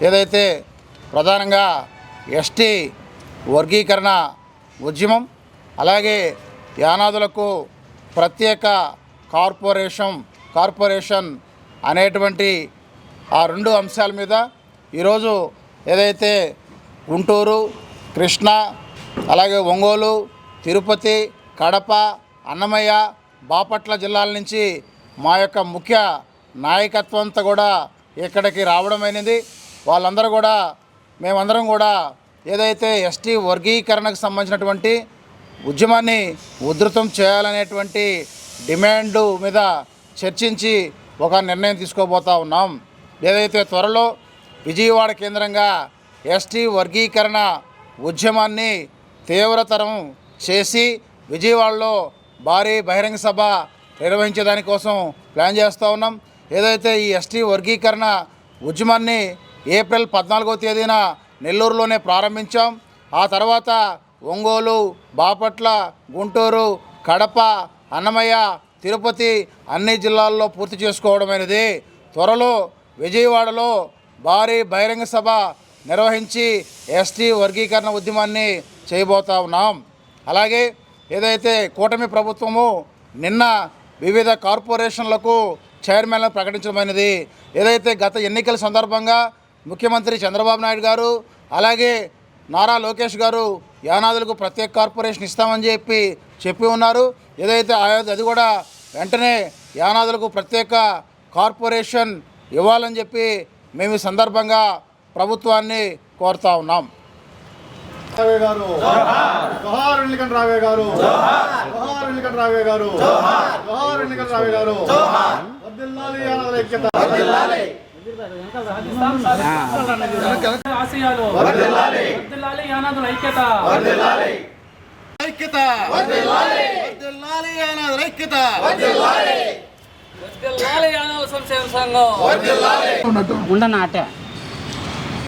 ఏదైతే ప్రధానంగా ఎస్టీ వర్గీకరణ ఉద్యమం అలాగే యానాదులకు ప్రత్యేక కార్పొరేషన్ కార్పొరేషన్ అనేటువంటి ఆ రెండు అంశాల మీద ఈరోజు ఏదైతే గుంటూరు కృష్ణా అలాగే ఒంగోలు తిరుపతి కడప అన్నమయ్య బాపట్ల జిల్లాల నుంచి మా యొక్క ముఖ్య నాయకత్వంతో కూడా ఇక్కడికి రావడమైనది వాళ్ళందరూ కూడా మేమందరం కూడా ఏదైతే ఎస్టీ వర్గీకరణకు సంబంధించినటువంటి ఉద్యమాన్ని ఉధృతం చేయాలనేటువంటి డిమాండ్ మీద చర్చించి ఒక నిర్ణయం తీసుకోబోతా ఉన్నాం. ఏదైతే త్వరలో విజయవాడ కేంద్రంగా ఎస్టీ వర్గీకరణ ఉద్యమాన్ని తీవ్రతరం చేసి విజయవాడలో భారీ బహిరంగ సభ నిర్వహించేదానికోసం ప్లాన్ చేస్తూ ఉన్నాం. ఏదైతే ఈ ఎస్టీ వర్గీకరణ ఉద్యమాన్ని ఏప్రిల్ పద్నాలుగో తేదీన నెల్లూరులోనే ప్రారంభించాం. ఆ తర్వాత ఒంగోలు బాపట్ల గుంటూరు కడప అన్నమయ్య తిరుపతి అన్ని జిల్లాల్లో పూర్తి చేసుకోవడమైనది. త్వరలో విజయవాడలో భారీ బహిరంగ సభ నిర్వహించి ఎస్టీ వర్గీకరణ ఉద్యమాన్ని చేయబోతా ఉన్నాం. అలాగే ఏదైతే కూటమి ప్రభుత్వము నిన్న వివిధ కార్పొరేషన్లకు చైర్మన్లను ప్రకటించడమైనది. ఏదైతే గత ఎన్నికల సందర్భంగా ముఖ్యమంత్రి చంద్రబాబు నాయుడు గారు అలాగే నారా లోకేష్ గారు యానాదులకు ప్రత్యేక కార్పొరేషన్ ఇస్తామని చెప్పి చెప్పి ఉన్నారు. ఏదైతే ఆయా- అది కూడా వెంటనే యానాదులకు ప్రత్యేక కార్పొరేషన్ ఇవ్వాలని చెప్పి మేము ఈ సందర్భంగా ప్రభుత్వాన్ని కోరుతా ఉన్నాం. రావే గారు. జోహార్ ఎన్నికల రావే గారు. జోహార్ ఎన్నికల రావే గారు. జోహార్ ఎన్నికల రావే గారు. వర్ధిల్లాలి అనాథల ఐక్యత. ఆశయాలు వర్ధిల్లాలి యానాదుల ఐక్యత ఐక్యత వర్ధిల్లాలి ఐక్యత ఉండనాటే